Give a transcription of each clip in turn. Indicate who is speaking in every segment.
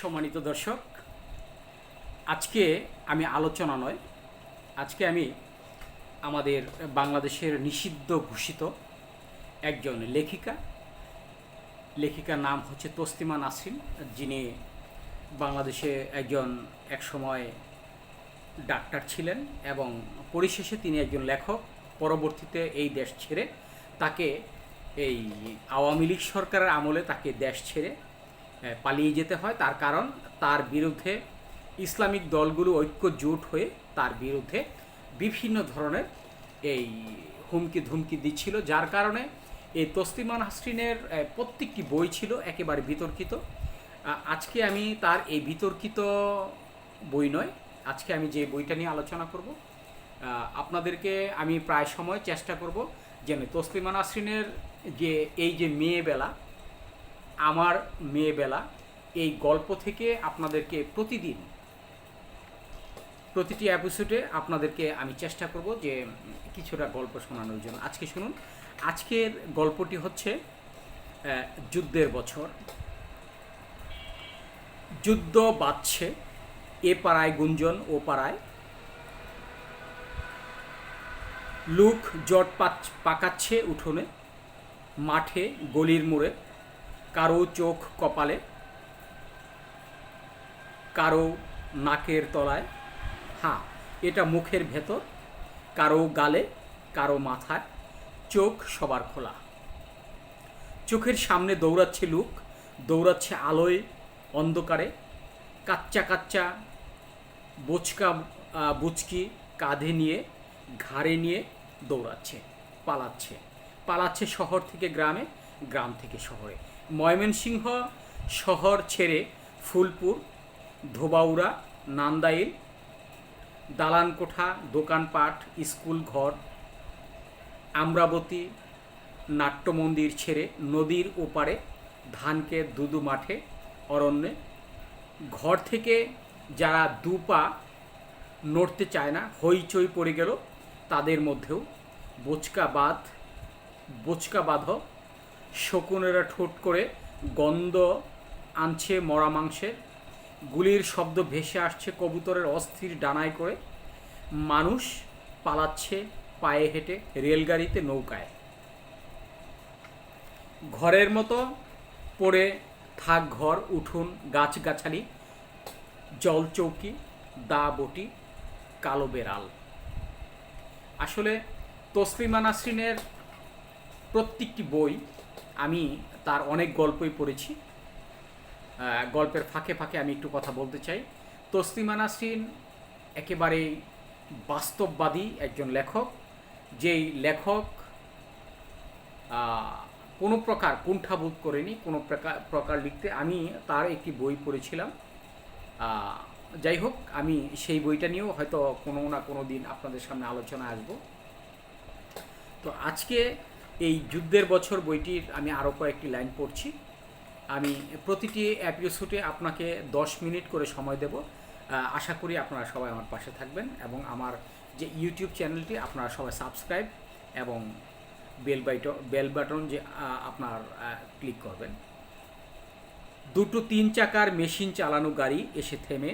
Speaker 1: সম্মানিত দর্শক, আজকে আমি আলোচনা নয়, আজকে আমি আমাদের বাংলাদেশের নিষিদ্ধ ঘোষিত একজন লেখিকা, লেখিকার নাম হচ্ছে তসলিমা নাসরিন, যিনি বাংলাদেশে একজন একসময় ডাক্তার ছিলেন এবং পরিশেষে তিনি একজন লেখক, পরবর্তীতে এই দেশ ছেড়ে তাকে এই আওয়ামী লীগ সরকারের আমলে তাকে দেশ ছেড়ে পালিয়ে যেতে হয়। তার কারণ তার বিরুদ্ধে ইসলামিক দলগুলো ঐক্য জোট হয়ে তার বিরুদ্ধে বিভিন্ন ধরনের এই হুমকি ধুমকি দিচ্ছিল যার কারণে এই তসলিমা নাসরিনের আহ, প্রত্যেকটি বই ছিল একেবারে বিতর্কিত। আজকে আমি তার এই বিতর্কিত বই নয় আজকে আমি যে বইটা নিয়ে আলোচনা করব আপনাদেরকে আমি প্রায় সময় চেষ্টা করব যেন তসলিমা নাসরিনের যে এই যে মেয়েবেলা আমার মেয়েবেলা এই গল্প থেকে আপনাদেরকে প্রতিদিন প্রতিটি এপিসোডে আপনাদেরকে আমি চেষ্টা করব যে কিছুটা গল্প শোনানোর জন্য। আজকে শুনুন, আজকের গল্পটি হচ্ছে যুদ্ধের বছর। যুদ্ধ বাজছে এ পাড়ায় গুঞ্জন, ও পাড়ায় লুক জট পাকাচ্ছে উঠোনে, মাঠে গলির মোড়ে। কারও চোখ কপালে, কারও নাকের তলায় হ্যাঁ এটা মুখের ভেতর, কারও গালে, কারও মাথায়, চোখ সবার খোলা। চোখের সামনে দৌড়াচ্ছে লুক, দৌড়াচ্ছে আলোয়, অন্ধকারে, কাচ্চা কাচ্চা, বোচকা বুচকি কাঁধে নিয়ে, ঘাড়ে নিয়ে দৌড়াচ্ছে, পালাচ্ছে। পালাচ্ছে শহর থেকে গ্রামে, গ্রাম থেকে শহরে। ময়মনসিংহ শহর ছেড়ে ফুলপুর, ধোবাউড়া, নান্দাইল দালান কোঠা দোকানপাট স্কুল ঘর আমরাবতী, নাট্যমন্দির ছেড়ে নদীর ওপারে ধানকে দুদু মাঠে, অরণ্যে। ঘর থেকে যারা দু পা নড়তে চায় না, হইচই পড়ে গেল, তাদের মধ্যেও বোচকা বাঁধ বোচকা বাঁধ শকুনেরা ঠোঁট করে গন্ধ আনছে মরা মাংসের গুলির শব্দ ভেসে আসছে কবুতরের অস্থির ডানায় করে। মানুষ পালাচ্ছে পায়ে হেঁটে রেলগাড়িতে নৌকায়। ঘরের মতো পড়ে থাক ঘর, উঠুন গাছগাছালি, জল চৌকি, দা বটি, কালো বেড়াল। আসলে তসলিমা নাসরিনের প্রত্যেকটি বই আমি তার অনেক গল্পই পড়েছি। গল্পের ফাঁকে ফাঁকে আমি একটু কথা বলতে চাই। তসলিমা নাসরিন একেবারেই বাস্তববাদী একজন লেখক, যেই লেখক কোনো প্রকার কুণ্ঠাবোধ করেনি, কোনো প্রকার প্রকার লিখতে। আমি তার একটি বই পড়েছিলাম। যাই হোক, আমি সেই বইটা নিয়েও হয়তো কোনো না কোনো দিন আপনাদের সামনে আলোচনা আসব। তো আজকে যুদ্ধের বছর বইটির আমি আরও কয়েকটি লাইন পড়ছি। আমি প্রতিটি এপিসোডে আপনাকে দশ মিনিট করে সময় দেব। আশা করি আপনারা সবাই আমার পাশে থাকবেন এবং আমার যে ইউটিউব চ্যানেলটি, আপনারা সবাই সাবস্ক্রাইব এবং বেল বাইট বেল বাটন যে আপনার ক্লিক করবেন। দুটো তিন চাকার মেশিন চালানো গাড়ি এসে থেমে,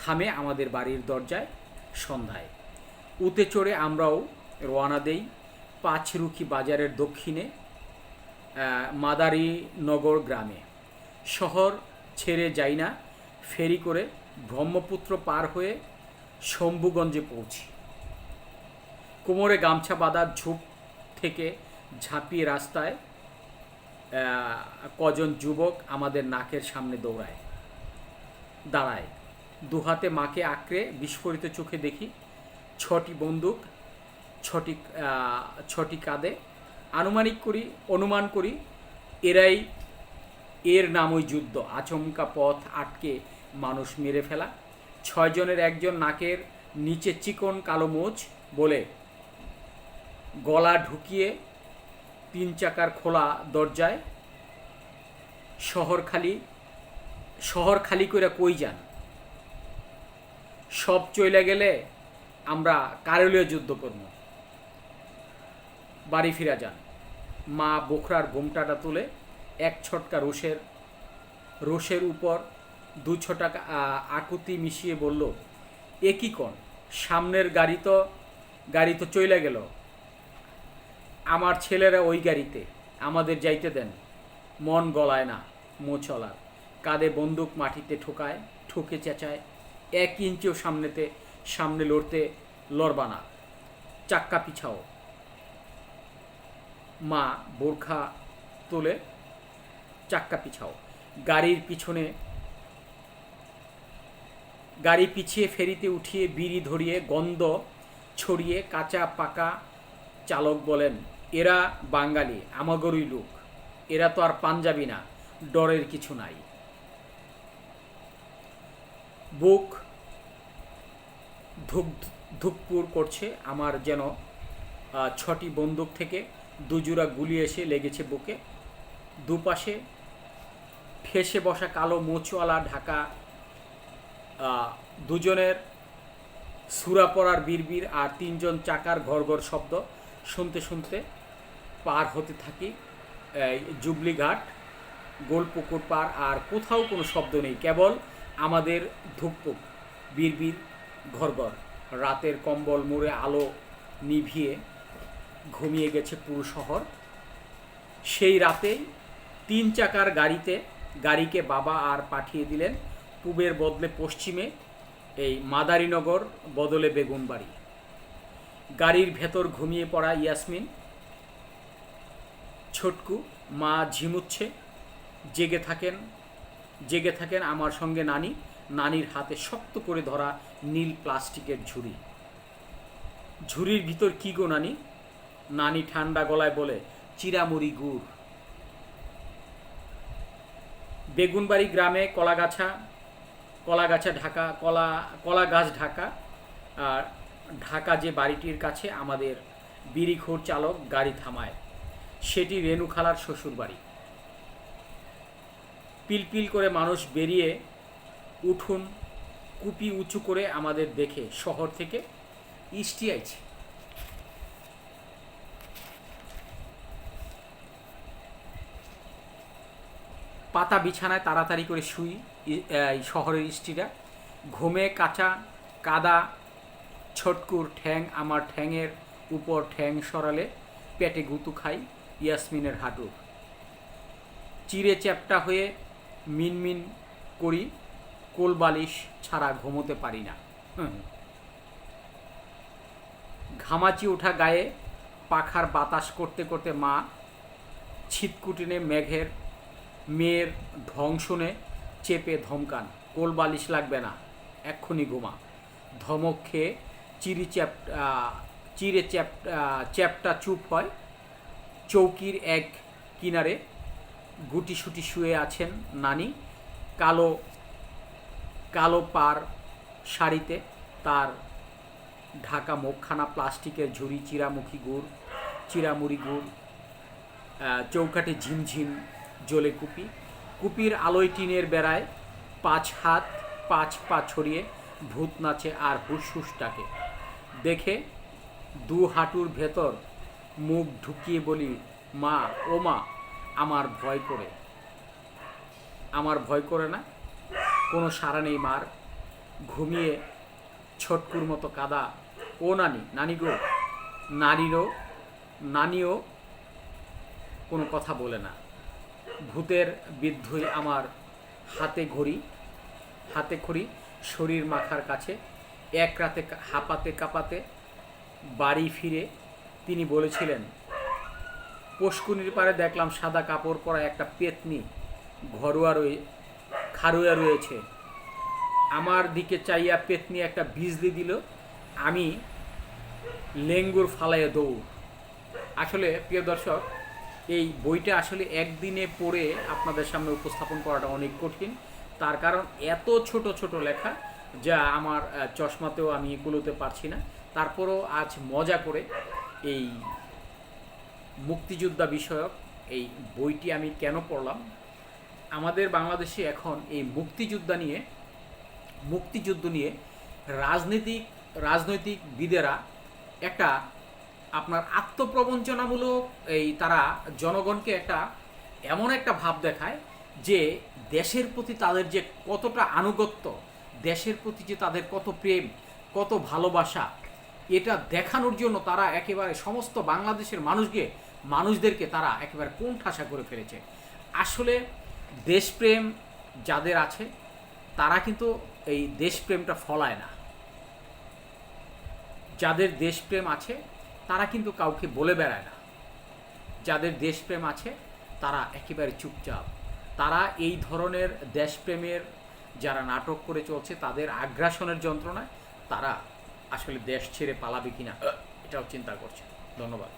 Speaker 1: থামে আমাদের বাড়ির দরজায় সন্ধ্যায়। উতে চড়ে আমরাও রওনা দেই। পাঁচরুখি বাজারের দক্ষিণে মাদারীনগর গ্রামে। শহর ছেড়ে যাই না, ফেরি করে ব্রহ্মপুত্র পার হয়ে শম্ভুগঞ্জে পৌঁছি। কোমরে গামছা বাঁধার ঝোপ থেকে ঝাঁপিয়ে রাস্তায় কজন যুবক আমাদের নাকের সামনে দৌড়ায়। দাঁড়ায়। দুহাতে মাকে আঁকড়ে বিস্ফোরিত চোখে দেখি, ছটি বন্দুক ছটি ছটি কাঁধে। আনুমানিক করি, অনুমান করি, এরাই এর নামই যুদ্ধ। আচমকা পথ আটকে মানুষ মেরে ফেলা। ছয়জনের একজন নাকের নিচে চিকন কালো মোচ বলে গলা ঢুকিয়ে তিন চাকার খোলা দরজায় শহর খালি শহর খালি কইরা কই যান? সব চইলে গেলে আমরা কারলীয় যুদ্ধ করব। বাড়ি ফিরা যান। মা বোখরার ঘোমটাটা তুলে এক ছটকা রোষের রোষের উপর দু ছটা আকুতি মিশিয়ে বলল, এ কি কন? সামনের গাড়ি তো গাড়ি তো চলে গেল। আমার ছেলেরা ওই গাড়িতে, আমাদের যাইতে দেন। মন গলায় না, মো চলার। কাঁধে বন্দুক মাটিতে ঠোকায়, ঠুকে চেঁচায়, এক ইঞ্চিও সামনেতে, সামনে লড়তে লড়বা না। চাক্কা পিছাও। মা বোরখা তোলে, চাক্কা পিছাও। গাড়ির পিছনে, গাড়ি পিছিয়ে ফেরিতে উঠিয়ে বিড়ি ধরিয়ে গন্ধ ছড়িয়ে কাঁচা পাকা চালক বলেন, এরা বাঙালি, আমাগরই লোক। এরা তো আর পাঞ্জাবি না, ডরের কিছু নাই। বুক ধুক ধুকপুর করছে আমার যেন ছটি বন্দুক থেকে। দুজোড়া গুলি এসে লেগেছে বুকে। দুপাশে ফেসে বসা কালো মোচওয়ালা ঢাকা দুজনের সুরা পড়ার বিড়বিড় আর তিনজন চাকার ঘর ঘর শব্দ শুনতে শুনতে পার হতে থাকি জুবলিঘাট গোলপুকুর পার আর কোথাও কোনো শব্দ নেই, কেবল আমাদের ধুকপুক, বিড়বিড় ঘরঘর রাতের কম্বল মুড়ে আলো নিভিয়ে ঘুমিয়ে গেছে পুরো শহর। সেই রাতেই তিন চাকার গাড়িতে গাড়িকে বাবা আর পাঠিয়ে দিলেন পূবের বদলে পশ্চিমে, এই মাদারীনগর বদলে বেগুনবাড়ি। গাড়ির ভেতর ঘুমিয়ে পড়া ইয়াসমিন, ছোটকু, মা ঝিমুচ্ছে, জেগে থাকেন জেগে থাকেন আমার সঙ্গে নানি। নানির হাতে শক্ত করে ধরা নীল প্লাস্টিকের ঝুড়ি। ঝুড়ির ভিতর কি গো নানি? নানি ঠান্ডা গলায় বলে, চিরামুড়ি গুড়। বেগুনবাড়ি গ্রামে কলাগাছা কলাগাছা ঢাকা, কলা কলা গাছ ঢাকা, আর ঢাকা যে বাড়িটির কাছে আমাদের বিড়িখোর চালক গাড়ি থামায়, সেটি রেণু খালার শ্বশুর বাড়ি পিলপিল করে মানুষ বেরিয়ে উঠুন, কুপি উঁচু করে আমাদের দেখে শহর থেকে ইষ্টি আইছে। পাতা বিছানায় তাড়াতাড়ি করে শুই শহরের ইষ্টিরা ঘুমে কাঁচা, কাদা, ছটকুর ঠ্যাং আমার ঠ্যাংয়ের উপর ঠ্যাং সরালে পেটে গুতু খাই ইয়াসমিনের হাঁটুর চিড়ে চ্যাপটা হয়ে মিনমিন করি, কোলবালিশ ছাড়া ঘুমোতে পারি না। ঘামাচি ওঠা গায়ে পাখার বাতাস করতে করতে মা ছিটকুটিনে মেঘের মেয়ের শুনে চেপে ধমকান। কোল বালিশ লাগবে না, এক্ষুনি ঘুমা। ধমক খেয়ে চিরি চ্যাপ চিরে চ্যাপ চ্যাপটা চুপ হয়। চৌকির এক কিনারে গুটিসুটি শুয়ে আছেন নানি। কালো কালো পার শাড়িতে তার ঢাকা মুখখানা, প্লাস্টিকের ঝুড়ি, চিরামুখী গুড়, চিরামুড়ি গুড় চৌকাঠে ঝিমঝিম জ্বলে কুপি। কুপির আলোয় টিনের বেড়ায় পাঁচ হাত, পাঁচ পা ছড়িয়ে ভূত নাচে আর হুসহুস ডাকে। দেখে দু হাঁটুর ভেতর মুখ ঢুকিয়ে বলি, মা, ও মা, আমার ভয় করে। আমার ভয় করে না? কোনো সারা নেই, মার। ঘুমিয়ে ছটকুর মতো কাদা। ও নানি নানি গো। নারীরও নানিও কোনো কথা বলে না। ভূতের বিদ্ধই আমার হাতে ঘড়ি, হাতে খড়ি, শরীর মাখার কাছে, এক রাতে হাঁপাতে কাঁপাতে বাড়ি ফিরে তিনি বলেছিলেন, পশকুনির পারে দেখলাম সাদা কাপড় পরা একটা পেতনি ঘরোয়া রয়ে, খারুয়া রয়েছে। আমার দিকে চাইয়া পেতনি একটা বিজলি দিল, আমি লেঙ্গুর ফালাইয়া দৌড়। আসলে প্রিয় দর্শক এই বইটা আসলে একদিনে পড়ে আপনাদের সামনে উপস্থাপন করাটা অনেক কঠিন। তার কারণ এত ছোট ছোট লেখা যা আমার চশমাতেও আমি কুলোতে পারছি না। তারপরও আজ মজা করে এই মুক্তিযোদ্ধা বিষয়ক এই বইটি আমি কেন পড়লাম? আমাদের বাংলাদেশে এখন এই মুক্তিযোদ্ধা নিয়ে, মুক্তিযুদ্ধ নিয়ে রাজনীতিক, রাজনৈতিক বিদেরা একটা আপনার আত্মপ্রবঞ্চনামূলক এই তারা জনগণকে একটা এমন একটা ভাব দেখায় যে দেশের প্রতি তাদের যে কতটা আনুগত্য, দেশের প্রতি যে তাদের কত প্রেম, কত ভালোবাসা, এটা দেখানোর জন্য তারা একেবারে সমস্ত বাংলাদেশের মানুষকে, মানুষদেরকে তারা একেবারে কোন ঠাসা করে ফেলেছে। আসলে দেশপ্রেম যাদের আছে, তারা কিন্তু এই দেশপ্রেমটা ফলায় না। যাদের দেশপ্রেম আছে তারা কিন্তু কাউকে বলে বেড়ায় না। যাদের দেশপ্রেম আছে, তারা একেবারে চুপচাপ। তারা এই ধরনের দেশপ্রেমের যারা নাটক করে চলছে, তাদের আগ্রাসনের যন্ত্রণায় তারা আসলে দেশ ছেড়ে পালাবে কিনা, এটাও চিন্তা করছে। ধন্যবাদ।